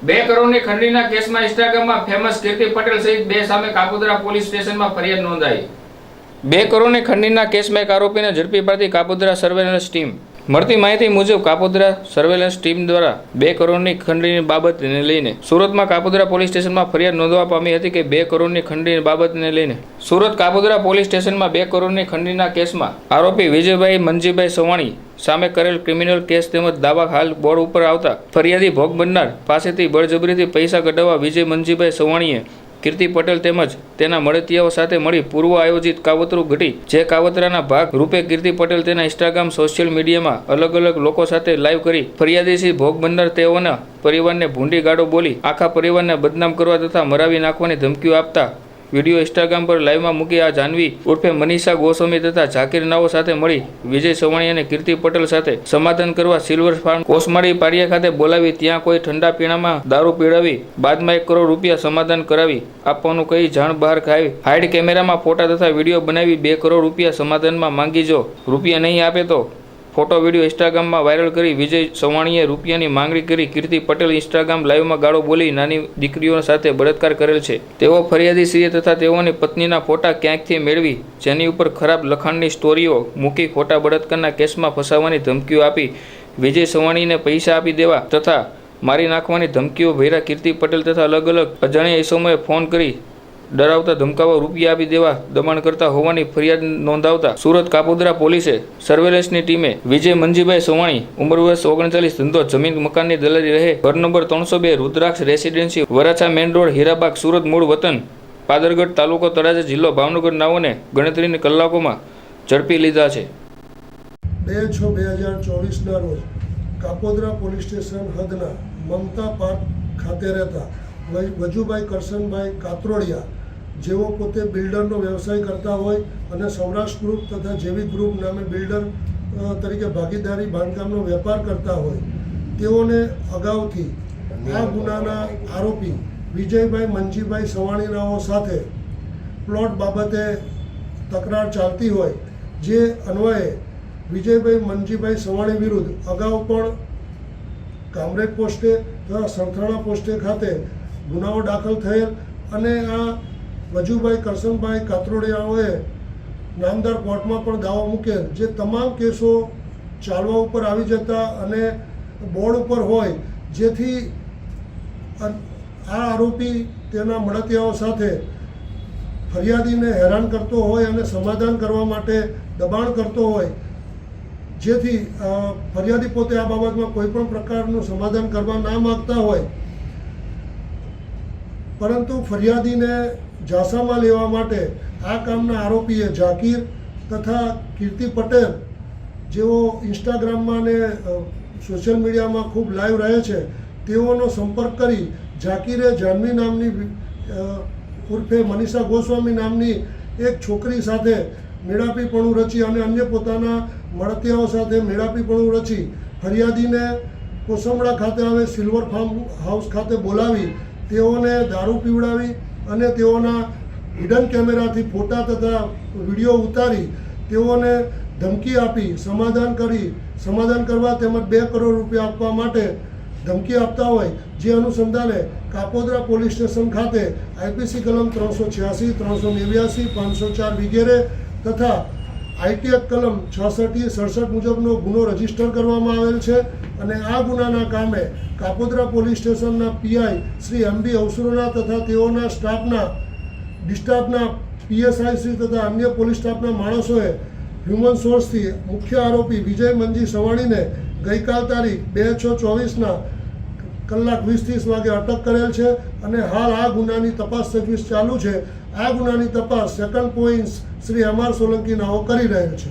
બે કરોડની ખંડણીના કેસમાં ઇન્સ્ટાગ્રામમાં ફેમસ કીર્તિ પટેલ સહિત બે સામે કાપોદરા પોલીસ સ્ટેશનમાં ફરિયાદ નોંધાઈ. બે કરોડની ખંડણીના કેસમાં એક આરોપીને ઝડપી પાડતી કાપોદરા સર્વેલન્સ ટીમ મળતી માહિતી મુજબ કાપોદરા સર્વેલન્સ ટીમ દ્વારા બે કરોડની ખંડણીની બાબતને લઈને સુરતમાં કાપોદરા પોલીસ સ્ટેશનમાં ફરિયાદ નોંધવા પામી હતી કે બે કરોડની ખંડણીની બાબતને લઈને સુરત કાપોદરા પોલીસ સ્ટેશનમાં બે કરોડની ખંડણીના કેસમાં આરોપી વિજયભાઈ મનજીભાઈ સવાણી સામે કરેલ ક્રિમિનલ કેસ તેમજ દાવા હાલ બોર્ડ ઉપર આવતા ફરિયાદી ભોગ બનનાર પાસેથી બળજબરીથી પૈસા કઢાવવા વિજય મનજીભાઈ સવાણીએ કીર્તિ પટેલ તેમજ તેના મળતિયાઓ સાથે મળી પૂર્વ આયોજિત કાવતરું ઘટી, જે કાવતરાના ભાગ રૂપે કીર્તિ પટેલ તેના ઇન્સ્ટાગ્રામ સોશિયલ મીડિયામાં અલગ અલગ લોકો સાથે લાઈવ કરી ફરિયાદીથી ભોગ બનનાર તેઓના પરિવારને ભૂંડી ગાડો બોલી, આખા પરિવારને બદનામ કરવા તથા મરાવી નાખવાની ધમકીઓ આપતા વીડિયો ઇન્સ્ટાગ્રામ પર લાઈવમાં મૂકી આ જાનવી ઉર્ફે મનીષા ગોસ્વામી તથા ઝાકીર નાઓ સાથે મળી વિજય સવાણી અને કીર્તિ પટેલ સાથે સમાધાન કરવા સિલ્વર ફાર્મ કોસમાળી પારિયા ખાતે બોલાવી ત્યાં કોઈ ઠંડા પીણામાં દારૂ પીડાવી બાદમાં એક કરોડ રૂપિયા સમાધાન કરાવી આપવાનું કહી જાણ બહાર ખાવી હાઈડ કેમેરામાં ફોટા તથા વીડિયો બનાવી બે કરોડ રૂપિયા સમાધાનમાં માંગી જો રૂપિયા નહીં આપે તો ફોટો, વીડિયો ઇન્સ્ટાગ્રામમાં વાયરલ કરી વિજય સવાણીએ રૂપિયાની માંગણી કરી. કીર્તિ પટેલ ઇન્સ્ટાગ્રામ લાઈવમાં ગાળો બોલી નાની દીકરીઓ સાથે બળાત્કાર કરેલ છે. તેઓ ફરિયાદીશ્રીએ તથા તેઓની પત્નીના ફોટા ક્યાંકથી મેળવી, જેની ઉપર ખરાબ લખાણની સ્ટોરીઓ મૂકી ખોટા બળાત્કારના કેસમાં ફસાવવાની ધમકીઓ આપી. વિજય સવાણીને પૈસા આપી દેવા તથા મારી નાખવાની ધમકીઓ ભૈરા કીર્તિ પટેલ તથા અલગ અલગ અજાણ્યા ઈસમોએ ફોન કરી ડરાવતા ધમકાવા રૂપિયા આપી દેવા દબાણ કરતા હોવાની ફરિયાદ નોંધાવતા સુરત કાપોદરા પોલીસે સર્વેલન્સની ટીમે વિજય મંજીભાઈ સોવાણી, ઉંમર વર્ષ ઓગણચાલીસ, ધંધો, જમીન મકાનની દલાલી રહે, ઘર નંબર ત્રણસો બે, Rudraksh residency, Varachha main road, Hirabag, Surat મૂળ વતન, પાદરગઢ તાલુકો તળાજા જિલ્લો ભાવનગર નાઓને ગણતરીની કલાકોમાં ઝડપી લીધા છે. બે છ બે હજાર ચોવીસના રોજ કાપોદરા પોલીસ સ્ટેશન હદના મમતા પાર્ક ખાતે રહેતા વજ- વજુભાઈ કરશનભાઈ કાતરોડિયા જેઓ પોતે બિલ્ડરનો વ્યવસાય કરતા હોય અને સૌરાષ્ટ્ર ગ્રુપ તથા જેવી ગ્રુપ નામે બિલ્ડર તરીકે ભાગીદારી બાંધકામનો વેપાર કરતા હોય, તેઓને અગાઉથી આ ગુનાના આરોપી વિજયભાઈ મંજીભાઈ સવાણીનાઓ સાથે પ્લોટ બાબતે તકરાર ચાલતી હોય, જે અન્વયે વિજયભાઈ મંજીભાઈ સવાણી વિરુદ્ધ અગાઉ પણ કામરેજ પોસ્ટે તથા સંથાણા પોસ્ટે ખાતે ગુનાઓ દાખલ થયેલ અને આ વજુભાઈ કરશનભાઈ કાતરોડિયાઓએ નામદાર કોર્ટમાં પણ દાવો મૂકેલ જે તમામ કેસો ચાલવા ઉપર આવી જતા અને બોર્ડ ઉપર હોય, જેથી આ આરોપી તેના મળતિયાઓ સાથે ફરિયાદીને હેરાન કરતો હોય અને સમાધાન કરવા માટે દબાણ કરતો હોય, જેથી ફરિયાદી પોતે આ બાબતમાં કોઈ પણ પ્રકારનું સમાધાન કરવા ના માગતા હોય. પરંતુ ફરિયાદીને ઝાંસામાં લેવા માટે આ કામના આરોપીએ ઝાકીર તથા કીર્તિ પટેલ, જેઓ ઇન્સ્ટાગ્રામમાં ને સોશિયલ મીડિયામાં ખૂબ લાઈવ રહે છે, તેઓનો સંપર્ક કરી ઝાકીરે જાનવી નામની ઉર્ફે મનીષા ગોસ્વામી નામની એક છોકરી સાથે મેળાપીપણું રચી અને અન્ય પોતાના મળતિયાઓ સાથે મેળાપીપણું રચી ફરિયાદીને કોસમડા ખાતે આવે સિલ્વર ફાર્મ હાઉસ ખાતે બોલાવી તેઓને દારૂ પીવડાવી અને તેઓના હિડન કેમેરાથી ફોટા તથા વીડિયો ઉતારી તેઓને ધમકી આપી, સમાધાન કરી, સમાધાન કરવા તેમજ બે કરોડ રૂપિયા આપવા માટે ધમકી આપતા હોય જે અનુસંધાને કાપોદ્રા પોલીસ સ્ટેશન ખાતે આઈપીસી કલમ ત્રણસો છ્યાસી, ત્રણસો નેવ્યાસી, પાંચસો ચાર વગેરે તથા આઈટી એક્ટ કલમ છાસઠી સડસઠ મુજબનો ગુનો રજિસ્ટર કરવામાં આવેલ છે અને આ ગુનાના કામે કાપોદ્રા પોલીસ સ્ટેશનના પીઆઈ શ્રી એમ બી અવસરોના તથા તેઓના સ્ટાફના, ડિસ્ટાફના પીએસઆઈ શ્રી તથા અન્ય પોલીસ સ્ટાફના માણસોએ હ્યુમન સોર્સથી મુખ્ય આરોપી વિજય મંજી સવાણીને ગઈકાલ તારીખ બે છ ચોવીસના કલાક વીસ ત્રીસ વાગે અટક કરેલ છે અને હાલ આ ગુનાની તપાસ સર્વિસ ચાલુ છે. આ ગુનાની તપાસ સેકન્ડ પોઈન્ટ શ્રી અમર સોલંકી નાઓ કરી રહેલ છે.